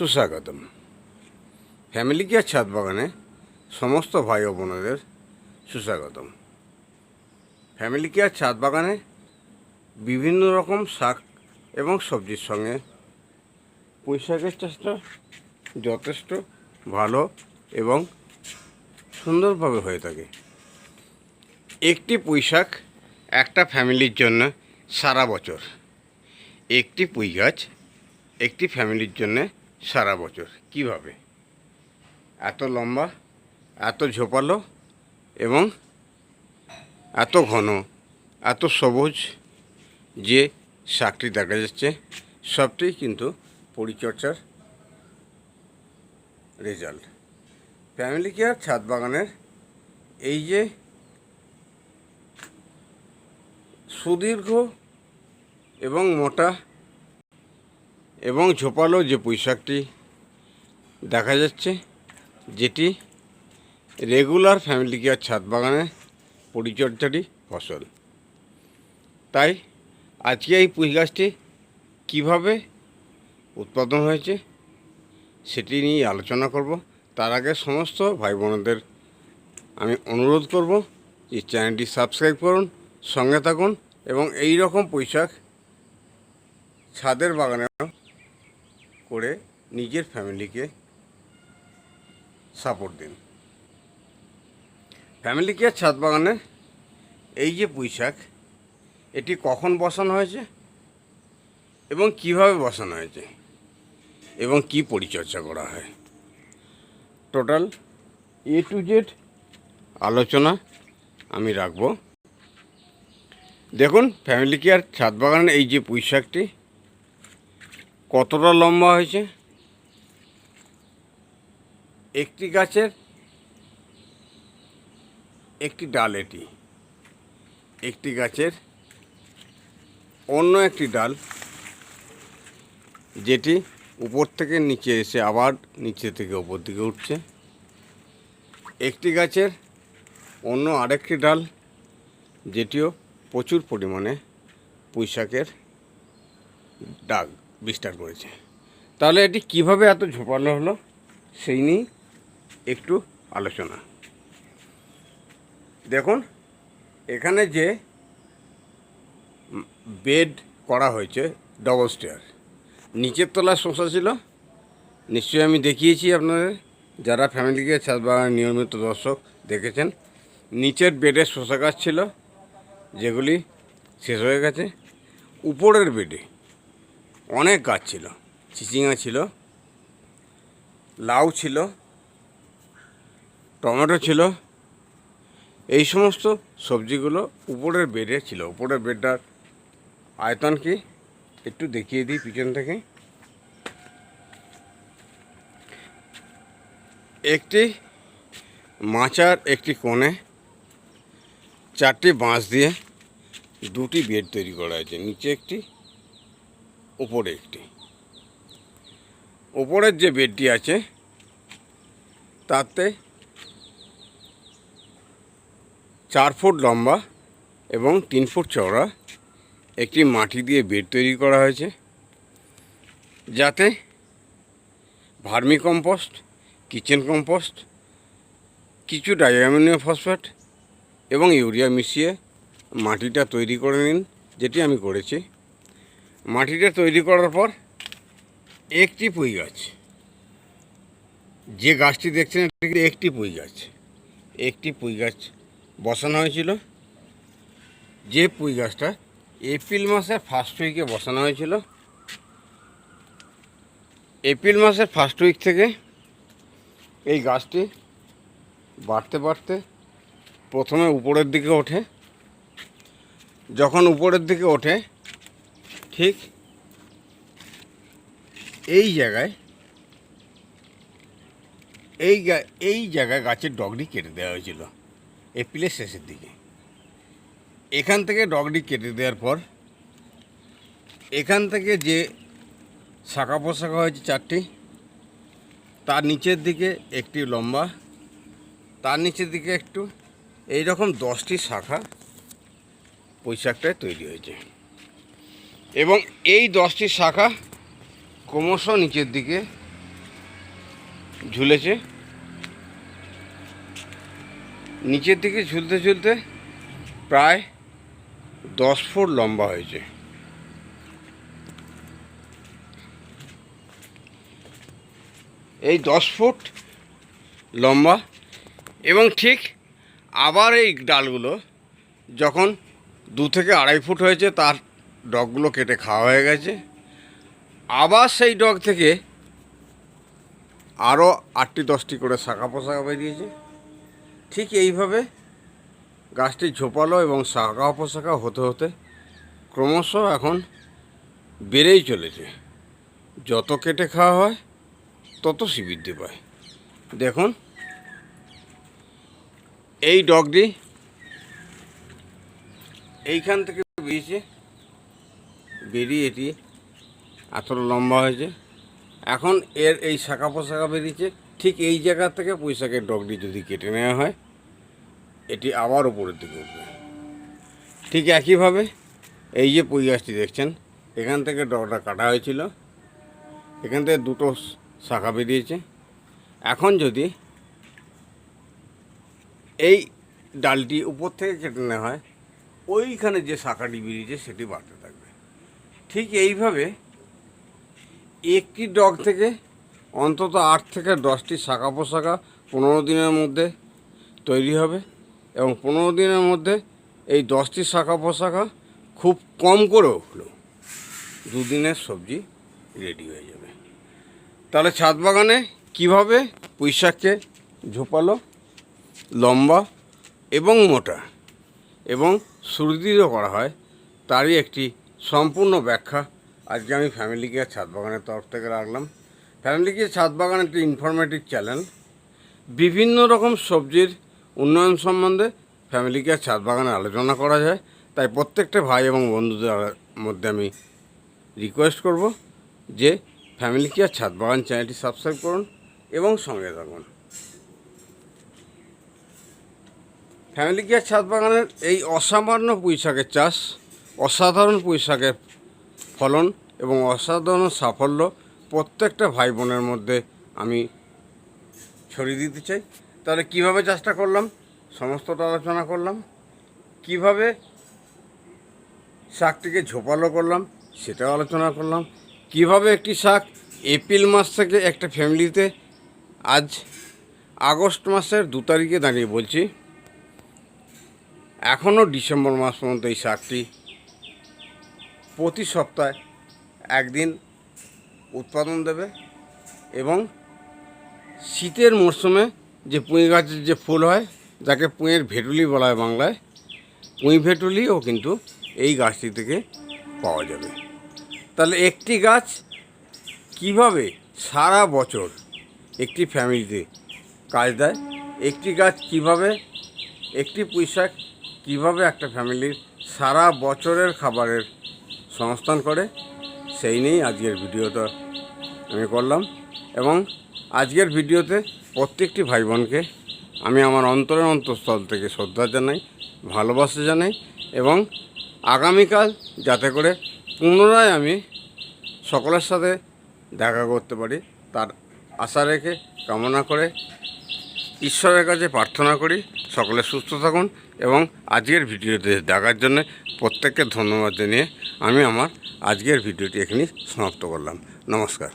সুস্বাগতম। Family care ছাদ বাগানে সমস্ত ভাই ও বোনেদের সুস্বাগতম। ফ্যামিলি কেয়ার ছাদ বাগানে বিভিন্ন রকম শাক এবং সবজির সঙ্গে পুঁই শাকের চাষটা যথেষ্ট ভালো এবং সুন্দরভাবে হয়ে থাকে। একটি পুঁই শাক একটা ফ্যামিলির জন্য সারা বছর। একটি পুঁই গাছ একটি ফ্যামিলির জন্য সারা বছর। কীভাবে? এত লম্বা, এত ঝোপালো এবং এত ঘন, এত সবুজ যে শাকটি দেখা যাচ্ছে, সবটাই কিন্তু পরিচর্যার রেজাল্ট ফ্যামিলি কেয়ার ছাদ বাগানের এই যে সুদীর্ঘ এবং মোটা এবং ঝোপালো যে পুঁইশাকটি দেখা যাচ্ছে, যেটি রেগুলার ফ্যামিলি কেয়ার ছাদ বাগানের পরিচর্যাটি ফসল। তাই আজকে এই পুঁই গাছটি কীভাবে উৎপাদন হয়েছে সেটি নিয়ে আলোচনা করব। তার আগে সমস্ত ভাই বোনদের আমি অনুরোধ করব যে চ্যানেলটি সাবস্ক্রাইব করুন, সঙ্গে থাকুন এবং এই রকম পুঁইশাক ছাদের বাগানে করে নিজের ফ্যামিলিকে সাপোর্ট দিন। ফ্যামিলি কেয়ার ছাদ বাগানে এই যে পুঁইশাক এটি কখন বসানো হয়েছে এবং কীভাবে বসানো হয়েছে এবং কি পরিচর্যা করা হয়? টোটাল এ টু জেড আলোচনা আমি রাখব। দেখুন, ফ্যামিলি কেয়ার ছাদ বাগানের এই যে পুঁইশাকটি কতটা লম্বা হয়েছে? একটি গাছের একটি ডাল এটি। একটি গাছের অন্য একটি ডাল যেটি উপর থেকে নিচে এসে আবার নিচে থেকে উপর দিকে উঠছে। একটি গাছের অন্য আরেকটি ডাল যেটিও প্রচুর পরিমাণে পুঁইশাকের ডাক বিস্তার করেছে। তাহলে এটি কীভাবে এত ঝোপালো হলো, সেই নিয়ে একটু আলোচনা। দেখুন, এখানে যে বেড করা হয়েছে ডবল স্টেয়ার নিচের তলায় শসা ছিল। নিশ্চয়ই আমি দেখিয়েছি আপনাদের, যারা ফ্যামিলিকে ছাদ বাগানের নিয়মিত দর্শক দেখেছেন, নিচের বেডে শসা গাছ ছিল, যেগুলি শেষ হয়ে গেছে। উপরের বেডে অনেক গাছ ছিল, চিচিঙা ছিল, লাউ ছিল, টমেটো ছিল, এই সমস্ত সবজিগুলো উপরের বেডে ছিল। উপরের বেডটার আয়তন কি? একটু দেখিয়ে দিই পিছন থেকে। একটি মাচার একটি কোণে চারটি বাঁশ দিয়ে দুটি বেড তৈরি করা হয়েছে। নিচে একটি উপরে একটি। উপরের যে বেডটি আছে, তাতে চার ফুট লম্বা এবং তিন ফুট চওড়া একটি মাটি দিয়ে বেড তৈরি করা হয়েছে, যাতে ভার্মি কম্পোস্ট, কিচেন কম্পোস্ট, কিছু ডাইঅ্যামিনিয়াম ফসফেট এবং ইউরিয়া মিশিয়ে মাটিটা তৈরি করে নিন, যেটি আমি করেছি। মাটিটা তৈরি করার পর একটি পুঁই গাছ। যে গাছটি দেখছেন একটি পুঁই গাছ। একটি পুঁই গাছ বসানো হয়েছিল। যে পুঁই গাছটা এপ্রিল মাসের ফার্স্ট উইকে বসানো হয়েছিল। এপ্রিল মাসের ফার্স্ট উইক থেকে এই গাছটি বাড়তে বাড়তে প্রথমে উপরের দিকে ওঠে। যখন উপরের দিকে ওঠে ঠিক এই জায়গায়, এই এই জায়গায় গাছের ডগটি কেটে দেওয়া হয়েছিল এপ্রিলের শেষের দিকে। এখান থেকে ডগটি কেটে দেওয়ার পর, এখান থেকে যে শাখা পোশাখা হয়েছে চারটি, তার নিচের দিকে একটি লম্বা, তার নিচের দিকে একটু এই রকম দশটি শাখা পোশাকটায় তৈরি হয়েছে। এবং এই দশটি শাখা ক্রমশ নিচের দিকে ঝুলেছে। নিচের দিকে ঝুলতে ঝুলতে প্রায় দশ ফুট লম্বা হয়েছে। এই দশ ফুট লম্বা এবং ঠিক আবার এই ডালগুলো যখন দু থেকে আড়াই ফুট হয়েছে, তার ডগগুলো কেটে খাওয়া হয়ে গেছে। আবার সেই ডগ থেকে আরও আটটি, দশটি করে শাখা পোশাকা বেরিয়েছে। ঠিক এইভাবে গাছটি ঝোপালো এবং শাখা পোশাকা হতে হতে ক্রমশ এখন বেড়েই চলেছে। যত কেটে খাওয়া হয়, তত বৃদ্ধি পায়। দেখুন, এই ডগটি এইখান থেকে বেরিয়েছে। বেরিয়ে এটি এতটা লম্বা হয়েছে। এখন এর এই শাখা পোশাখা বেরিয়েছে, ঠিক এই জায়গা থেকে পুঁইশাকের ডগটি যদি কেটে নেওয়া হয়, এটি আবার উপরের দিকে উঠবে। ঠিক একইভাবে এই যে পুঁই গাছটি দেখছেন, এখান থেকে ডগটা কাটা হয়েছিল, এখান থেকে দুটো শাখা বেরিয়েছে। এখন যদি এই ডালটি উপর থেকে কেটে নেওয়া হয়, ওইখানে যে শাখাটি বেরিয়েছে সেটি বাড়তে থাকবে। ঠিক এইভাবে একটি ডগ থেকে অন্তত আট থেকে দশটি শাখা পোশাকা পনেরো দিনের মধ্যে তৈরি হবে এবং পনেরো দিনের মধ্যে এই দশটি শাখা পোশাকা খুব কম করেও হলো দুদিনের সবজি রেডি হয়ে যাবে। তাহলে ছাদ বাগানে কীভাবে পুঁইশাককে ঝোপালো, লম্বা এবং মোটা এবং সুদৃঢ় করা হয়, তারই একটি সম্পূর্ণ ব্যাখ্যা। আজকে আমি ফ্যামিলি কেয়ার ছাদ বাগানের তরফ থেকে রাখলাম। ফ্যামিলি কেয়ার ছাদ বাগান একটি ইনফরমেটিভ চ্যানেল বিভিন্ন রকম সবজির উন্নয়ন সম্বন্ধে ফ্যামিলি কেয়ার ছাদ বাগানে আলোচনা করা যায়। তাই প্রত্যেকটা ভাই এবং বন্ধুদের মধ্যে আমি রিকোয়েস্ট করব যে ফ্যামিলি কেয়ার ছাদ বাগান চ্যানেলটি সাবস্ক্রাইব করুন এবং সঙ্গে থাকুন। ফ্যামিলি কেয়ার ছাদ বাগানের এই অসামান্য পুঁইশাকের চাষ অসাধারণ পুঁইশাকের ফলন এবং অসাধারণ সাফল্য প্রত্যেকটা ভাই বোনের মধ্যে আমি ছড়িয়ে দিতে চাই। তাহলে কীভাবে চাষটা করলাম? সমস্তটা আলোচনা করলাম। কীভাবে শাকটিকে ঝোপালো করলাম? সেটাও আলোচনা করলাম। কীভাবে একটি শাক এপ্রিল মাস থেকে একটা ফ্যামিলিতে আজ আগস্ট মাসের দু তারিখে দাঁড়িয়ে বলছি এখনও ডিসেম্বর মাস পর্যন্ত এই শাকটি প্রতি সপ্তাহে একদিন উৎপাদন দেবে এবং শীতের মরশুমে যে পুঁই গাছের যে ফুল হয়, যাকে পুঁয়ের ভেটুলি বলা হয় বাংলায়, পুঁই ভেটুলিও কিন্তু এই গাছটি থেকে পাওয়া যাবে। তাহলে একটি গাছ কীভাবে সারা বছর একটি ফ্যামিলিতে কাজ দেয়? একটি গাছ কীভাবে, একটি পুঁইশাক কীভাবে একটা ফ্যামিলির সারা বছরের খাবারের সংস্থান করে, সেই নিয়েই আজকের ভিডিওটা আমি করলাম। এবং আজকের ভিডিওতে প্রত্যেকটি ভাই বোনকে আমি আমার অন্তরের অন্তঃস্থল থেকে শ্রদ্ধা জানাই, ভালোবাসা জানাই এবং আগামীকাল যাতে করে পুনরায় আমি সকলের সাথে দেখা করতে পারি, তার আশা রেখে কামনা করে ঈশ্বরের কাছে প্রার্থনা করি সকলে সুস্থ থাকুন এবং আজকের ভিডিওতে দেখার জন্য প্রত্যেককে ধন্যবাদ জানিয়ে আমি আমার আজকের ভিডিওটি এখানে সমাপ্ত করলাম। নমস্কার।